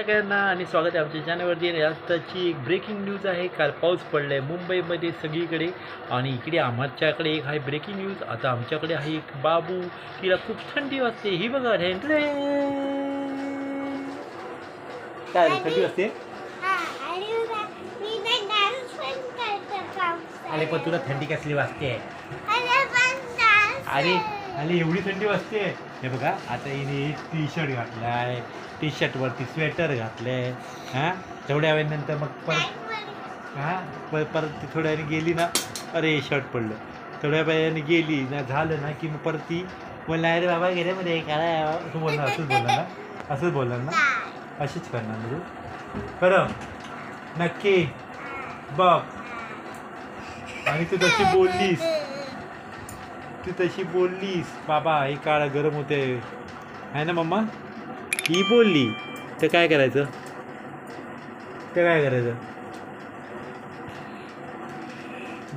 सगळ्यांना आणि स्वागत आहे आमच्या चॅनलवरती आणि आत्ताची एक ब्रेकिंग न्यूज आहे. काल पाऊस पडला आहे मुंबईमध्ये सगळीकडे. आणि इकडे आमच्याकडे एक आहे ब्रेकिंग न्यूज आता आमच्याकडे आहे एक बाबू. तिला खूप थंडी वाजते. ही बघा रे काय थंडी वाजते? अरे पण तुला थंडी कसली वाजते? अरे अरे अरे एवढी थंडी वाजते. हे बघा आता हिने टी शर्ट घातलाय. टी शर्टवरती स्वेटर घातले. हां? तेवढ्या वेळेनंतर मग परत हां? पर परत ती थोड्या वेळाने गेली ना अरे शर्ट पडलं. थोड्या वेळाने गेली ना झालं ना की मग परत ती बोलला अरे बाबा गेले मध्ये काय असं बोलणार असंच बोलणार ना? असंच बोलणार ना? अशीच करणार ना तू? खरं नक्की? बघ. आणि तू तशी बोललीस. तू तशी बोललीस. बाबा हे काळ गरम होते आहे ना मम्मा? ही बोलली तर काय करायचं? तर काय करायचं?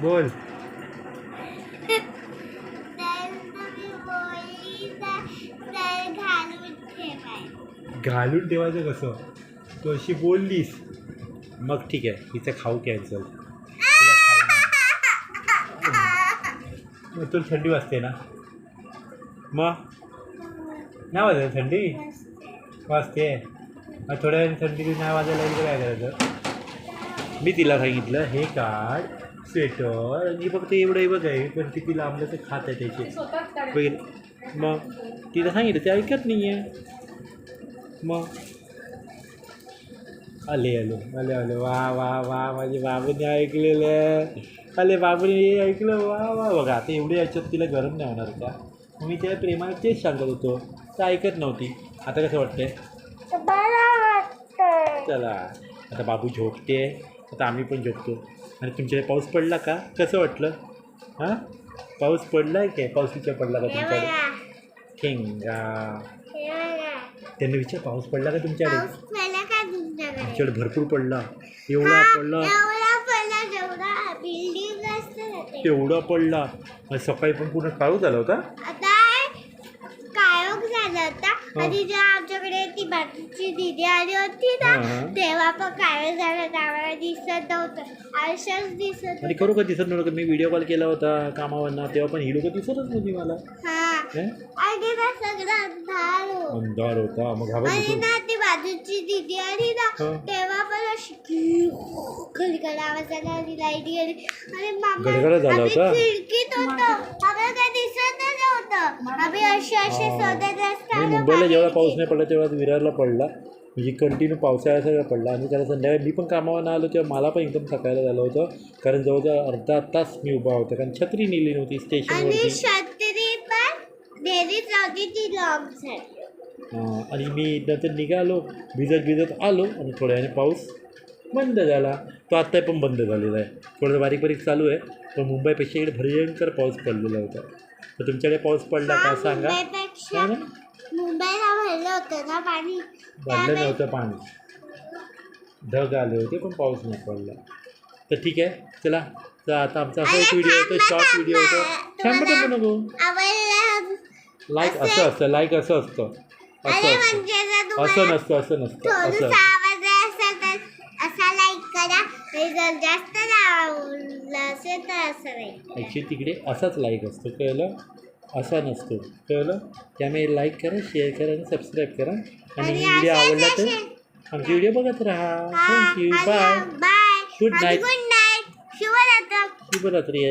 बोल. घालून ठेवायचं. कसं? तू अशी बोललीस. मग ठीक आहे हिचं खाऊ कॅन्सल तुला खाऊ मग तुला थंडी वाजते ना? मग? नाही वाजते थंडी? वाजते. मग थोड्या वेळाने थंडी नाही वाजायला लागली तर काय करायचं? मी तिला सांगितलं हे काढ स्वेटर आणि फक्त एवढं हे बघ आहे पण ती तिला आंब्याचं खात आहे त्याचे. बघितलं मग तिला सांगितलं ते ऐकत नाही आहे मग आले आले आले आले वा वा वा माझे बाबूने ऐकलेलं आहे. आले बाबूने हे ऐकलं वा वा बघा आता एवढे याच्यात तिला गरम नाही होणार का? मी त्या प्रेमाला तेच सांगत होतो तर ऐकत नव्हती. आता कसं वाटतंय. चला आता बाबू झोपते. आता आम्ही पण झोपतो. आणि तुमच्याकडे पाऊस पडला का? कसं वाटलं? हां? पाऊस पडला आहे काय? पाऊस विचार पडला का तुमच्याकडे? ठेंगा. त्यांनी विचार पाऊस पडला का तुमच्याकडे? आमच्याकडे भरपूर पडला. एवढा पडला. एवढा पडला सकाळी पण पूर्ण काळू झाला होता? आणि जेव्हा आमच्याकडे ती बाकीची दिदी आली होती ना हा. तेव्हा पण काळोख झालं त्यावेळेला दिसत नव्हतं आयुष्यात दिसत आणि. खरोखर दिसत नव्हतं मी व्हिडिओ कॉल केला होता कामावरनं तेव्हा पण ही लोक दिसतच नव्हती मला हा हे? आणि ना सगळं अंधार होतं. अंधार होता मग घाबरत आणि होतो ना ती बाजूची दिदी आली ना हा. तेव्हा पण अशी खडखड आवाज आला आणि लाइट गेली आणि मामा गडगडा झाला आम्ही होता? खिडकीत होतो आम्हाला काही दिसतच असे असे हा. शोधत असताना मुंबईला जेव्हा बाहेर पाऊस नाही पडला तेव्हा विरारला पडला. म्हणजे कंटिन्यू पावसाळ्या सगळं पडला. आणि त्याला संध्याकाळी मी पण कामावर आलो तेव्हा मला पण एकदम थकायला झालं होतं. कारण जवळजवळ अर्धा तास मी उभा होता. कारण छत्री नेली नव्हती आणि स्टेशनवरती. छत्री पण नेलीच नव्हती ती लॉंग झाली अं, आणि मी नंतर निघालो भिजत भिजत आलो आणि थोड्या वेळाने पाऊस बंद झाला. तो आत्ता पण बंद झालेला आहे. थोडं बारीक बारीक चालू आहे. पण मुंबईपेक्षा इकडे भयंकर पाऊस पडलेला होता. तर तुमच्याकडे पाऊस पडला का सांगा? मुंबईला भरलं होतं ना पाणी. भरलं नव्हतं पाणी. ढग आले होते पण पाऊस नाही पडला. तर ठीक आहे. चला. तर आता आमचा असा एक व्हिडिओ होतो शॉर्ट व्हिडिओ होतो. थांबा. थांबा नको. लाईक असं असतं लाईक असं असतं. असं असतं. म्हणजे असं नसतं असं नसतं. असं आणि जर जास्त आवडलं असेल तर असं ॲक्च्युली तिकडे असाच लाईक असतो कळलं? असा नसतो कळलं? त्यामुळे लाईक करा शेअर करा आणि सबस्क्राईब करा. आणि आणि व्हिडिओ असेच आवडला तर असे- आमचे व्हिडिओ बघत राहा. Thank you bye bye night. Good night शुभरात्र. शुभरात्री.